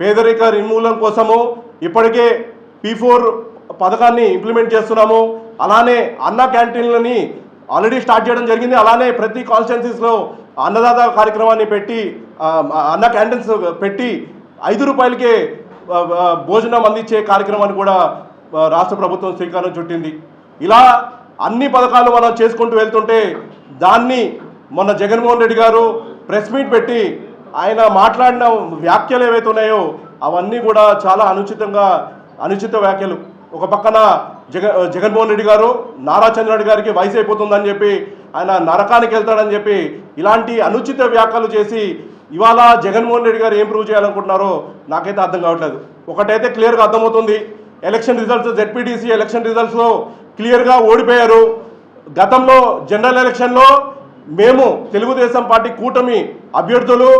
పేదరిక నిర్మూలన కోసము ఇప్పటికే పీ ఫోర్ పథకాన్ని ఇంప్లిమెంట్ చేస్తున్నాము. అలానే అన్న క్యాంటీన్లని ఆల్రెడీ స్టార్ట్ చేయడం జరిగింది. అలానే ప్రతి కాన్స్టిట్యున్సీస్లో అన్నదాత కార్యక్రమాన్ని పెట్టి అన్న క్యాంటీన్స్ పెట్టి ఐదు రూపాయలకే భోజనం అందించే కార్యక్రమాన్ని కూడా రాష్ట్ర ప్రభుత్వం శ్రీకారం చుట్టింది. ఇలా అన్ని పథకాలు మనం చేసుకుంటూ వెళ్తుంటే దాన్ని మొన్న జగన్మోహన్ రెడ్డి గారు ప్రెస్ మీట్ పెట్టి ఆయన మాట్లాడిన వ్యాఖ్యలు ఏవైతే ఉన్నాయో అవన్నీ కూడా చాలా అనుచితంగా అనుచిత వ్యాఖ్యలు. ఒక పక్కన జగ జగన్మోహన్ రెడ్డి గారు నారా చంద్రరెడ్డి గారికి వయసు అయిపోతుందని చెప్పి ఆయన నరకానికి వెళ్తాడని చెప్పి ఇలాంటి అనుచిత వ్యాఖ్యలు చేసి ఇవాళ జగన్మోహన్ రెడ్డి గారు ఏం ప్రూవ్ చేయాలనుకుంటున్నారో నాకైతే అర్థం కావట్లేదు. ఒకటైతే క్లియర్గా అర్థమవుతుంది. ఎలక్షన్ రిజల్ట్స్ జెడ్పీటీసీ ఎలక్షన్ రిజల్ట్స్లో క్లియర్గా ఓడిపోయారు. గతంలో జనరల్ ఎలక్షన్లో మేము తెలుగుదేశం పార్టీ కూటమి అభ్యర్థులు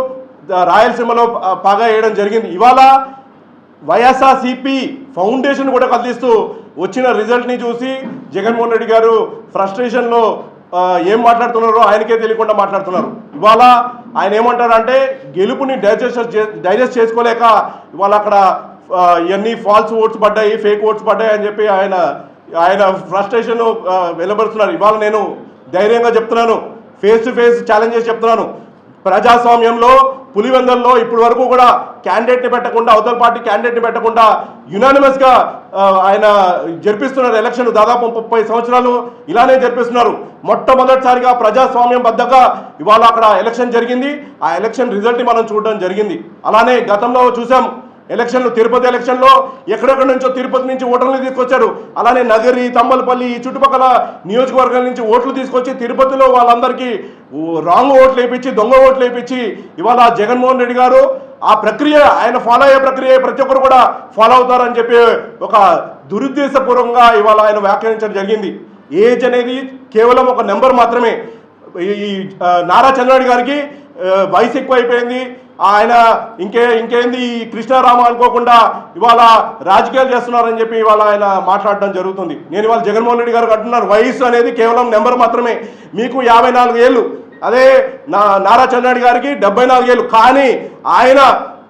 రాయలసీమలో పాగా వేయడం జరిగింది. ఇవాళ వైఎస్ఆర్సిపి ఫౌండేషన్ కూడా కదిలిస్తూ వచ్చిన రిజల్ట్ని చూసి జగన్మోహన్ రెడ్డి గారు ఫ్రస్ట్రేషన్లో ఏం మాట్లాడుతున్నారో ఆయనకే తెలియకుండా మాట్లాడుతున్నారు. ఇవాళ ఆయన ఏమంటారంటే గెలుపుని డైజెస్ట్ చే- డైజెస్ట్ చేసుకోలేక ఇవాళ అక్కడ ఇవన్నీ ఫాల్స్ ఓట్స్ పడ్డాయి ఫేక్ ఓట్స్ పడ్డాయి అని చెప్పి ఆయన ఆయన ఫ్రస్ట్రేషన్ వెలువరుస్తున్నారు ఇవాళ నేను ధైర్యంగా చెప్తున్నాను. ఫేస్ టు ఫేస్ ఛాలెంజెస్ చెప్తున్నాను. ప్రజాస్వామ్యంలో పులివెందల్లో ఇప్పటి వరకు కూడా క్యాండిడేట్ని పెట్టకుండా అవతల పార్టీ క్యాండిడేట్ని పెట్టకుండా యునానిమస్గా ఆయన జరిపిస్తున్నారు ఎలక్షన్ దాదాపు ముప్పై సంవత్సరాలు. ఇలానే జరిపిస్తున్నారు. మొట్టమొదటిసారిగా ప్రజాస్వామ్యం బద్దగా ఇవాళ అక్కడ ఎలక్షన్ జరిగింది. ఆ ఎలక్షన్ రిజల్ట్ని మనం చూడడం జరిగింది. అలానే గతంలో చూసాం. ఎలక్షన్లు తిరుపతి ఎలక్షన్లో ఎక్కడెక్కడి నుంచో తిరుపతి నుంచి ఓటర్లు తీసుకొచ్చారు. అలానే నగరి తమ్మలపల్లి ఈ చుట్టుపక్కల నియోజకవర్గాల నుంచి ఓట్లు తీసుకొచ్చి తిరుపతిలో వాళ్ళందరికీ ఓ- రాంగ్ ఓట్లు వేయించి దొంగ ఓట్లు వేయించి ఇవాళ జగన్మోహన్ రెడ్డి గారు ఆ ప్రక్రియ ఆయన ఫాలో అయ్యే ప్రక్రియ ప్రతి ఒక్కరు కూడా ఫాలో అవుతారని చెప్పి ఒక దురుద్దేశపూర్వకంగా ఇవాళ ఆయన వ్యాఖ్యానించడం జరిగింది. ఏజ్ అనేది కేవలం ఒక నెంబర్ మాత్రమే. ఈ నారా చంద్రబాబు గారికి వయసు ఎక్కువ అయిపోయింది ఆయన ఇంకే ఇంకేంది ఈ కృష్ణారామ అనుకోకుండా ఇవాళ రాజకీయాలు చేస్తున్నారని చెప్పి ఇవాళ ఆయన మాట్లాడడం జరుగుతుంది. నేను ఇవాళ జగన్మోహన్ రెడ్డి గారు అంటున్నారు వయసు అనేది కేవలం నెంబర్ మాత్రమే. మీకు యాభై నాలుగు ఏళ్ళు. అదే నా నారా చంద్రబాబు గారికి డెబ్బై నాలుగేళ్ళు కానీ ఆయన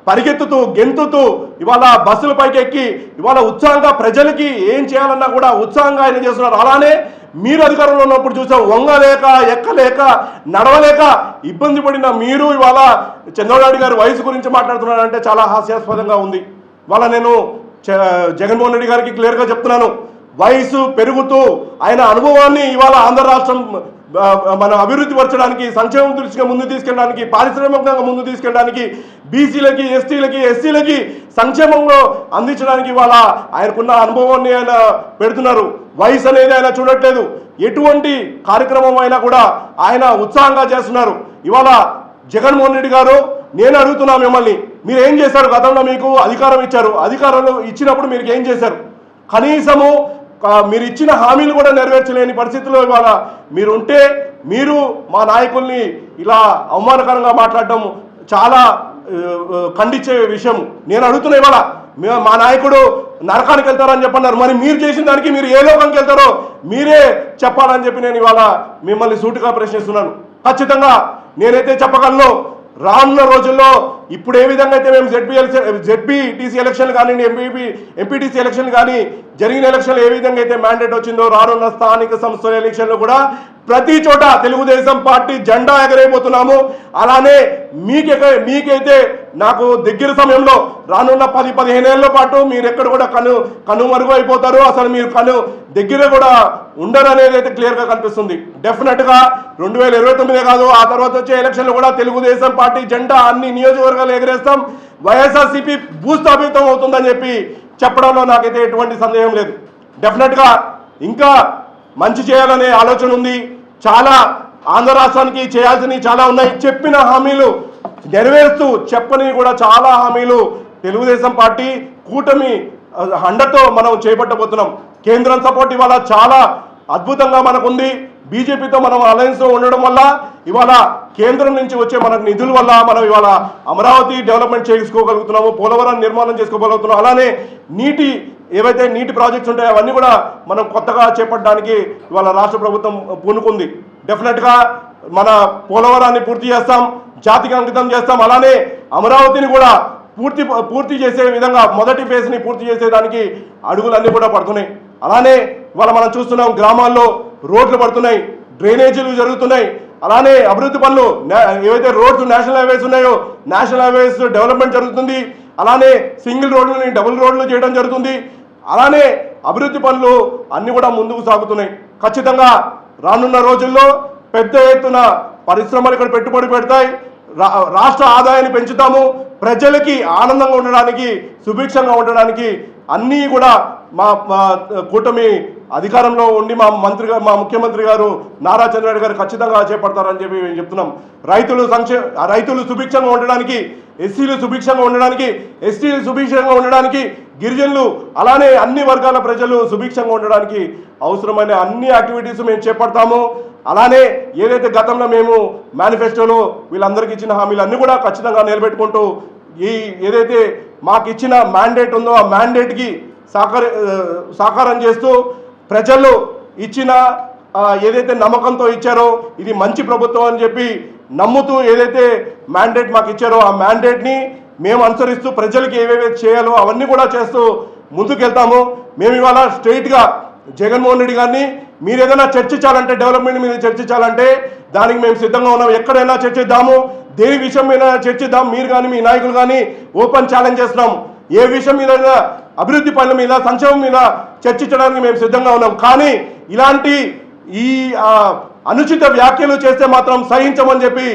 పరిగెత్తుతూ గెంతుతూ ఇవాళ బస్సుల పైకి ఎక్కి ఇవాళ ఉత్సాహంగా ప్రజలకి ఏం చేయాలన్నా కూడా ఉత్సాహంగా ఆయన చేస్తున్నారు. అలానే మీరు అధికారంలో ఉన్నప్పుడు చూసాం వంగలేక ఎక్కలేక నడవలేక ఇబ్బంది పడిన మీరు ఇవాళ చంద్రబాబు గారి వయసు గురించి మాట్లాడుతున్నారంటే చాలా హాస్యాస్పదంగా ఉంది. వాళ్ళ నేను జగన్మోహన్ రెడ్డి గారికి క్లియర్గా చెప్తున్నాను. వయసు పెరుగుతూ ఆయన అనుభవాన్ని ఇవాళ ఆంధ్ర రాష్ట్రం మన అభివృద్ధి పరచడానికి సంక్షేమం దృష్టిగా ముందు తీసుకెళ్ళడానికి పారిశ్రామికంగా ముందు తీసుకెళ్ళడానికి బీసీలకి ఎస్టీలకి ఎస్సీలకి సంక్షేమంలో అందించడానికి ఇవాళ ఆయనకున్న అనుభవాన్ని ఆయన పెడుతున్నారు. వయసు అనేది ఆయన చూడట్లేదు. ఎటువంటి కార్యక్రమం అయినా కూడా ఆయన ఉత్సాహంగా చేస్తున్నారు. ఇవాళ జగన్మోహన్ రెడ్డి గారు నేను అడుగుతున్నా మిమ్మల్ని మీరు ఏం చేశారు? గతంలో మీకు అధికారం ఇచ్చారు. అధికారంలో ఇచ్చినప్పుడు మీరు ఏం చేశారు? కనీసము మీరు ఇచ్చిన హామీలు కూడా నెరవేర్చలేని పరిస్థితిలో ఇవాళ మీరు ఉంటే మీరు మా నాయకుల్ని ఇలా అవమానకరంగా మాట్లాడడం చాలా ఖండించే విషయం. నేను అడుగుతున్నా ఇవాళ మా నాయకుడు నరకానికి వెళ్తారని చెప్పన్నారు. మరి మీరు చేసిన దానికి మీరు ఏ లోకానికి వెళ్తారో మీరే చెప్పాలని చెప్పి నేను ఇవాళ మిమ్మల్ని సూటిగా ప్రశ్నిస్తున్నాను. ఖచ్చితంగా నేనైతే చెప్పగలను రానున్న రోజుల్లో ఇప్పుడు ఏ విధంగా అయితే మేము జెడ్పీఎల్ జెడ్పీటీసీ ఎలక్షన్ కానివ్వండి ఎంపీపీ ఎంపీటీసీ ఎలక్షన్ కానీ జరిగిన ఎలక్షన్లు ఏ విధంగా అయితే మ్యాండేట్ వచ్చిందో రానున్న స్థానిక సంస్థల ఎలక్షన్లు కూడా ప్రతి చోట తెలుగుదేశం పార్టీ జెండా ఎగరైపోతున్నాము అలానే మీకే మీకైతే నాకు దగ్గర సమయంలో రానున్న పది పదిహేను ఏళ్ళ పాటు మీరు ఎక్కడ కూడా కను కనుమరుగు అయిపోతారు. అసలు మీరు కను దగ్గర కూడా ఉండరు అనేది అయితే క్లియర్గా కనిపిస్తుంది. డెఫినెట్గా రెండు వేల ఇరవై తొమ్మిదే కాదు ఆ తర్వాత వచ్చే ఎలక్షన్లు కూడా తెలుగుదేశం పార్టీ జెండా అన్ని నియోజకవర్గాలు ఎగరేస్తాం. వైఎస్ఆర్సీపీ భూస్థాపితం అవుతుందని చెప్పి చెప్పడంలో నాకైతే ఎటువంటి సందేహం లేదు. డెఫినెట్గా ఇంకా మంచి చేయాలనే ఆలోచన ఉంది. చాలా ఆంధ్ర రాష్ట్రానికి చేయాల్సినవి చాలా ఉన్నాయి. చెప్పిన హామీలు నెరవేరుస్తూ చెప్పని కూడా చాలా హామీలు. తెలుగుదేశం పార్టీ కూటమి హండతో మనం చేపట్టబోతున్నాం. కేంద్రం సపోర్ట్ ఇవాళ చాలా అద్భుతంగా మనకుంది. బీజేపీతో మనం అలయన్స్లో ఉండడం వల్ల ఇవాళ కేంద్రం నుంచి వచ్చే మనకు నిధుల వల్ల మనం ఇవాళ అమరావతి డెవలప్మెంట్ చేసుకోగలుగుతున్నాము పోలవరం నిర్మాణం చేసుకోగలుగుతున్నాం అలానే నీటి ఏవైతే నీటి ప్రాజెక్ట్స్ ఉంటాయో అవన్నీ కూడా మనం కొత్తగా చేపట్టడానికి ఇవాళ రాష్ట్ర ప్రభుత్వం పూనుకుంది. డెఫినెట్గా మన పోలవరాన్ని పూర్తి చేస్తాం జాతికి అంకితం చేస్తాం. అలానే అమరావతిని కూడా పూర్తి పూర్తి చేసే విధంగా మొదటి ఫేజ్ని పూర్తి చేసేదానికి అడుగులన్నీ కూడా పడుతున్నాయి. అలానే ఇవాళ మనం చూస్తున్నాం గ్రామాల్లో రోడ్లు పడుతున్నాయి డ్రైనేజీలు జరుగుతున్నాయి. అలానే అభివృద్ధి పనులు ఏవైతే రోడ్స్ నేషనల్ హైవేస్ ఉన్నాయో నేషనల్ హైవేస్ డెవలప్మెంట్ జరుగుతుంది. అలానే సింగిల్ రోడ్లని డబుల్ రోడ్లు చేయడం జరుగుతుంది. అలానే అభివృద్ధి పనులు అన్నీ కూడా ముందుకు సాగుతున్నాయి. ఖచ్చితంగా రానున్న రోజుల్లో పెద్ద ఎత్తున పరిశ్రమలు ఇక్కడ పెట్టుబడి పెడతాయి. రా- రాష్ట్ర ఆదాయాన్ని పెంచుతాము. ప్రజలకి ఆనందంగా ఉండడానికి సుభిక్షంగా ఉండడానికి అన్నీ కూడా మా కూటమి అధికారంలో ఉండి మా మంత్రి గారు మా ముఖ్యమంత్రి గారు నారా చంద్రబాబు గారు ఖచ్చితంగా చేపడతారని చెప్పి మేము చెప్తున్నాం. రైతులు సంక్షే రైతులు సుభిక్షంగా ఉండడానికి ఎస్సీలు సుభిక్షంగా ఉండడానికి ఎస్టీలు సుభిక్షంగా ఉండడానికి గిరిజనులు అలానే అన్ని వర్గాల ప్రజలు సుభిక్షంగా ఉండడానికి అవసరమైన అన్ని యాక్టివిటీస్ మేము చేపడతాము. అలానే ఏదైతే గతంలో మేము మేనిఫెస్టోలో వీళ్ళందరికీ ఇచ్చిన హామీలన్నీ కూడా ఖచ్చితంగా నిలబెట్టుకుంటూ ఈ ఏదైతే మాకు ఇచ్చిన మ్యాండేట్ ఉందో ఆ మ్యాండేట్కి సాకార సహకారం సాకారం చేస్తూ ప్రజలు ఇచ్చిన ఏదైతే నమ్మకంతో ఇచ్చారో ఇది మంచి ప్రభుత్వం అని చెప్పి నమ్ముతూ ఏదైతే మ్యాండేట్ మాకు ఇచ్చారో ఆ మ్యాండేట్ని మేము అనుసరిస్తూ ప్రజలకి ఏవేవి చేయాలో అవన్నీ కూడా చేస్తూ ముందుకెళ్తాము. మేము ఇవాళ స్ట్రైట్గా జగన్మోహన్ రెడ్డి గారిని మీరు ఏదైనా చర్చించాలంటే డెవలప్మెంట్ మీద చర్చించాలంటే దానికి మేము సిద్ధంగా ఉన్నాం. ఎక్కడైనా చర్చిద్దాము. దేని విషయం మీద చర్చిద్దాం? మీరు కానీ మీ నాయకులు కానీ ఓపెన్ ఛాలెంజ్ చేస్తున్నాం. ఏ విషయం మీద అభివృద్ధి పనుల మీద సంక్షేమం మీద చర్చించడానికి మేము సిద్ధంగా ఉన్నాం. కానీ ఇలాంటి ఈ అనుచిత వ్యాఖ్యలు చేస్తే మాత్రం సహించమని చెప్పి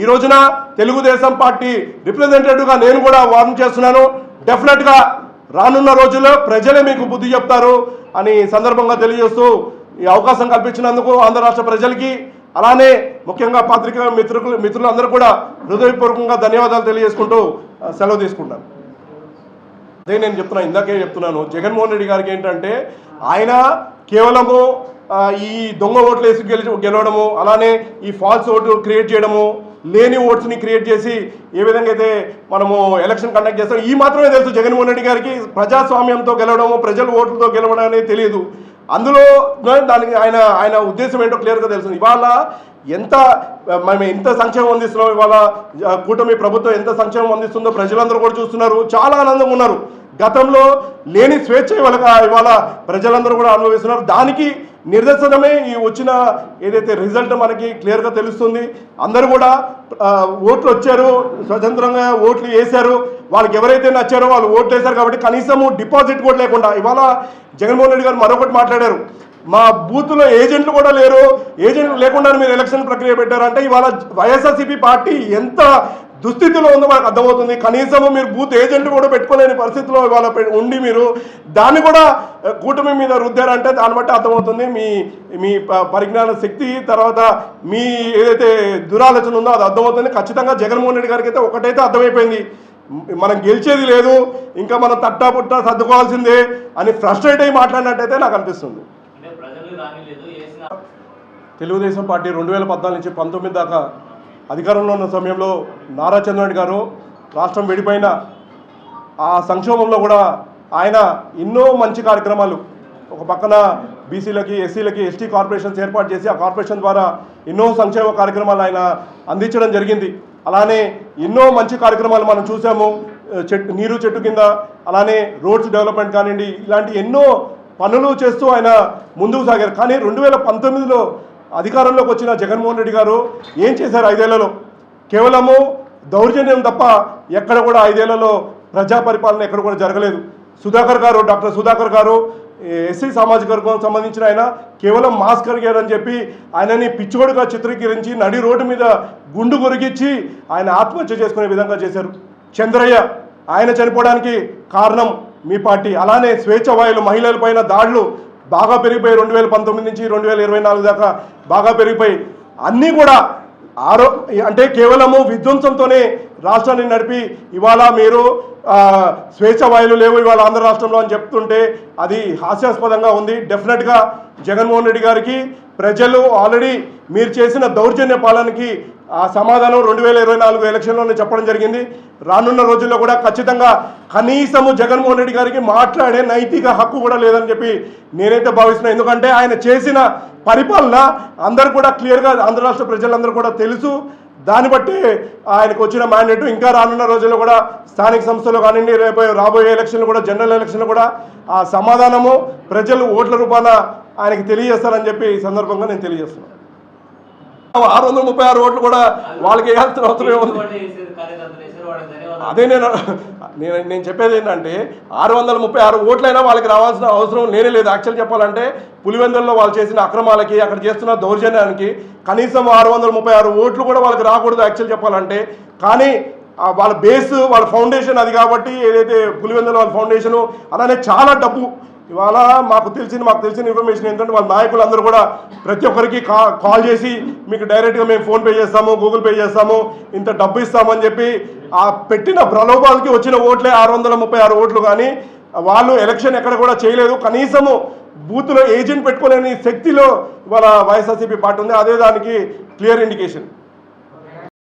ఈ రోజున తెలుగుదేశం పార్టీ రిప్రజెంటేటివ్గా నేను కూడా వార్న్ చేస్తున్నాను. డెఫినెట్గా రానున్న రోజుల్లో ప్రజలే మీకు బుద్ధి చెప్తారు అని సందర్భంగా తెలియజేస్తూ ఈ అవకాశం కల్పించినందుకు ఆంధ్ర రాష్ట్ర ప్రజలకి అలానే ముఖ్యంగా పాత్రిక మిత్రులు మిత్రులందరూ కూడా హృదయపూర్వకంగా ధన్యవాదాలు తెలియజేసుకుంటూ సెలవు తీసుకుంటాను. అదే నేను చెప్తున్నాను ఇందాకే చెప్తున్నాను. జగన్మోహన్ రెడ్డి గారికి ఏంటంటే ఆయన కేవలము ఈ దొంగ ఓట్లు వేసి గెలి గెలవడము అలానే ఈ ఫాల్స్ ఓటు క్రియేట్ చేయడము లేని ఓట్స్ని క్రియేట్ చేసి ఏ విధంగా అయితే మనము ఎలక్షన్ కండక్ట్ చేస్తాం ఈ మాత్రమే తెలుసు జగన్మోహన్ రెడ్డి గారికి ప్రజాస్వామ్యంతో గెలవడము ప్రజల ఓట్లతో గెలవడం అనేది తెలియదు. అందులో దానికి ఆయన ఆయన ఉద్దేశం ఏంటో క్లియర్గా తెలుసు ఇవాళ ఎంత మేము ఎంత సంక్షేమం అందిస్తున్నాం ఇవాళ కూటమి ప్రభుత్వం ఎంత సంక్షేమం అందిస్తుందో ప్రజలందరూ కూడా చూస్తున్నారు. చాలా ఆనందంగా ఉన్నారు. గతంలో లేని స్వేచ్ఛ ఇవాళ ఇవాళ ప్రజలందరూ కూడా అనుభవిస్తున్నారు. దానికి నిదర్శనమే ఈ వచ్చిన ఏదైతే రిజల్ట్ మనకి క్లియర్గా తెలుస్తుంది అందరూ కూడా ఓట్లు వచ్చారు స్వతంత్రంగా ఓట్లు వేశారు. వాళ్ళకి ఎవరైతే నచ్చారో వాళ్ళు ఓట్లు వేశారు కాబట్టి కనీసము డిపాజిట్ కూడా లేకుండా ఇవాళ జగన్మోహన్ రెడ్డి గారు మరొకటి మాట్లాడారు. మా బూత్లో ఏజెంట్లు కూడా లేరు. ఏజెంట్లు లేకుండా మీరు ఎలక్షన్ ప్రక్రియ పెట్టారంటే ఇవాళ వైఎస్ఆర్సీపీ పార్టీ ఎంత దుస్థితిలో ఉందో మనకు అర్థమవుతుంది. కనీసము మీరు బూత్ ఏజెంట్ కూడా పెట్టుకోలేని పరిస్థితిలో ఇవాళ ఉండి మీరు దాన్ని కూడా కూటమి మీద రుద్దారంటే దాన్ని బట్టి అర్థమవుతుంది. మీ మీ పరిజ్ఞాన శక్తి తర్వాత మీ ఏదైతే దురాలోచన ఉందో అది అర్థమవుతుంది. ఖచ్చితంగా జగన్మోహన్ రెడ్డి గారికి అయితే ఒకటైతే అర్థమైపోయింది. మనం గెలిచేది లేదు ఇంకా మనం తట్టా పుట్టా సర్దుకోవాల్సిందే అని ఫ్రస్ట్రేట్ అయ్యి మాట్లాడినట్టయితే నాకు అనిపిస్తుంది. తెలుగుదేశం పార్టీ రెండు వేల పద్నాలుగు నుంచి పంతొమ్మిది దాకా అధికారంలో ఉన్న సమయంలో నారా చంద్రబాబు గారు రాష్ట్రం విడిపోయిన ఆ సంక్షోభంలో కూడా ఆయన ఎన్నో మంచి కార్యక్రమాలు ఒక పక్కన బీసీలకి ఎస్సీలకి ఎస్టీ కార్పొరేషన్స్ ఏర్పాటు చేసి ఆ కార్పొరేషన్ ద్వారా ఎన్నో సంక్షేమ కార్యక్రమాలు ఆయన అందించడం జరిగింది. అలానే ఎన్నో మంచి కార్యక్రమాలు మనం చూసాము. చెట్టు నీరు చెట్టు కింద అలానే రోడ్స్ డెవలప్మెంట్ కానివ్వండి ఇలాంటి ఎన్నో పనులు చేస్తూ ఆయన ముందుకు సాగారు. కానీ రెండు వేల పంతొమ్మిదిలో అధికారంలోకి వచ్చిన జగన్మోహన్ రెడ్డి గారు ఏం చేశారు ఐదేళ్ళలో? కేవలము దౌర్జన్యం తప్ప ఎక్కడ కూడా ఐదేళ్ళలో ప్రజా పరిపాలన ఎక్కడ కూడా జరగలేదు. సుధాకర్ గారు డాక్టర్ సుధాకర్ గారు ఎస్సీ సామాజిక వర్గం సంబంధించిన ఆయన కేవలం మాస్క్ కరిగారు చెప్పి ఆయనని పిచ్చోడుగా చిత్రీకరించి నడి రోడ్డు మీద గుండు కొరిగించి ఆయన ఆత్మహత్య చేసుకునే విధంగా చేశారు. చంద్రయ్య ఆయన చనిపోవడానికి కారణం మీ పార్టీ. అలానే స్వేచ్ఛ వాయులు మహిళలపైన దాడులు బాగా పెరిగిపోయి రెండు వేల పంతొమ్మిది నుంచి రెండు వేల ఇరవై నాలుగు దాకా బాగా పెరిగిపోయి అన్నీ కూడా ఆరో అంటే కేవలము విధ్వంసంతోనే రాష్ట్రాన్ని నడిపి ఇవాళ మీరు స్వేచ్ఛ వాయులు లేవు ఇవాళ ఆంధ్ర రాష్ట్రంలో అని చెప్తుంటే అది హాస్యాస్పదంగా ఉంది. డెఫినెట్గా జగన్మోహన్ రెడ్డి గారికి ప్రజలు ఆల్రెడీ మీరు చేసిన దౌర్జన్య పాలనకి ఆ సమాధానం రెండు వేల ఇరవై నాలుగు ఎలక్షన్లోనే చెప్పడం జరిగింది. రానున్న రోజుల్లో కూడా ఖచ్చితంగా కనీసము జగన్మోహన్ రెడ్డి గారికి మాట్లాడే నైతిక హక్కు కూడా లేదని చెప్పి నేనైతే భావిస్తున్నాను ఎందుకంటే ఆయన చేసిన పరిపాలన అందరు కూడా క్లియర్గా ఆంధ్ర రాష్ట్ర ప్రజలందరూ కూడా తెలుసు. దాన్ని బట్టి ఆయనకు వచ్చిన మ్యాండేట్ ఇంకా రానున్న రోజుల్లో కూడా స్థానిక సంస్థలు కానివ్వండి రేపు రాబోయే ఎలక్షన్లు కూడా జనరల్ ఎలక్షన్లు కూడా ఆ సమాధానము ప్రజలు ఓట్ల రూపాన ఆయనకి తెలియజేస్తారని చెప్పి ఈ సందర్భంగా నేను తెలియజేస్తున్నాను. ఆరు వందల ముప్పై ఆరు ఓట్లు కూడా వాళ్ళకి వేయాల్సిన అవసరం ఏముంది. అదే నేను నేను నేను చెప్పేది ఏంటంటే ఆరు వందల ముప్పై ఆరు ఓట్లైనా వాళ్ళకి రావాల్సిన అవసరం లేనే లేదు. యాక్చువల్ చెప్పాలంటే పులివెందుల్లో వాళ్ళు చేసిన అక్రమాలకి అక్కడ చేస్తున్న దౌర్జన్యానికి కనీసం ఆరు వందల ముప్పై ఆరు ఓట్లు కూడా వాళ్ళకి రాకూడదు యాక్చువల్ చెప్పాలంటే. కానీ వాళ్ళ బేస్ వాళ్ళ ఫౌండేషన్ అది కాబట్టి ఏదైతే పులివెందుల వాళ్ళ ఫౌండేషను అలానే చాలా డబ్బు ఇవాళ మాకు తెలిసిన మాకు తెలిసిన ఇన్ఫర్మేషన్ ఏంటంటే వాళ్ళ నాయకులందరూ కూడా ప్రతి ఒక్కరికి కా కాల్ చేసి మీకు డైరెక్ట్గా మేము ఫోన్పే చేస్తాము గూగుల్ పే చేస్తాము ఇంత డబ్బు ఇస్తామని చెప్పి ఆ పెట్టిన ప్రలోభాలకి వచ్చిన ఓట్లే ఆరు వందల ముప్పై ఆరు ఓట్లు కానీ వాళ్ళు ఎలక్షన్ ఎక్కడ కూడా చేయలేదు. కనీసము బూత్లో ఏజెంట్ పెట్టుకోలేని శక్తిలో వాళ్ళ వైఎస్ఆర్సీపీ పార్టీ ఉంది. అదే దానికి క్లియర్ ఇండికేషన్